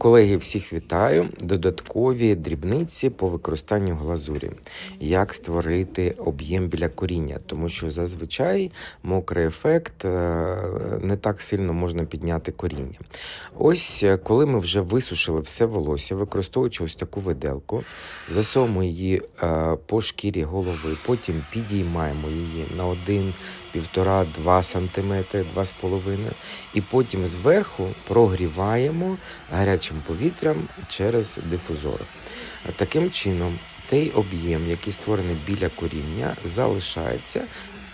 Колеги, всіх вітаю. Додаткові дрібниці по використанню глазурі. Як створити об'єм біля коріння, тому що зазвичай мокрий ефект е, не так сильно можна підняти коріння. Ось е, коли ми вже висушили все волосся, використовуючи ось таку виделку, засовуємо її е, по шкірі голови, потім підіймаємо її на один. Півтора-два сантиметри, два з і потім зверху прогріваємо гарячим повітрям через дифузор. Таким чином, той об'єм, який створений біля коріння, залишається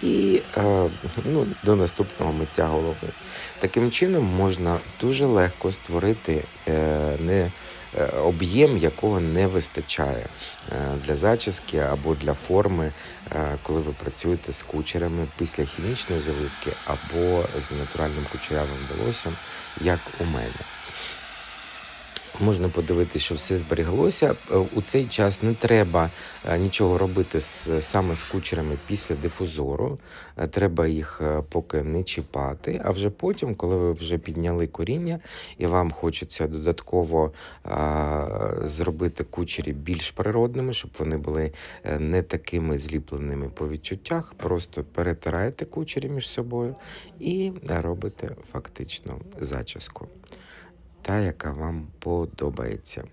і е, ну, до наступного миття голови. Таким чином можна дуже легко створити е, не е, об'єм, якого не вистачає для зачіски або для форми, коли ви працюєте з кучерами після хімічної заливки або з натуральним кучерявим волоссям, як у мене. Можна подивитися, що все зберіглося. Е, У цей час не треба е, нічого робити з, саме з кучерами після дифузору. Е, Треба їх поки не чіпати. А вже потім, коли ви вже підняли коріння і вам хочеться додатково а, зробити кучері більш природними, щоб вони були не такими зліпленими по відчуттях, просто перетираєте кучері між собою і робите фактично зачіску та, яка вам подобається.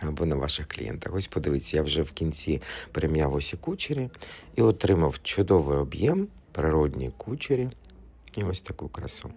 Або на ваших клієнтах. Ось подивіться, я вже в кінці перем'яв усі кучері і отримав чудовий об'єм, природні кучері і ось таку красу.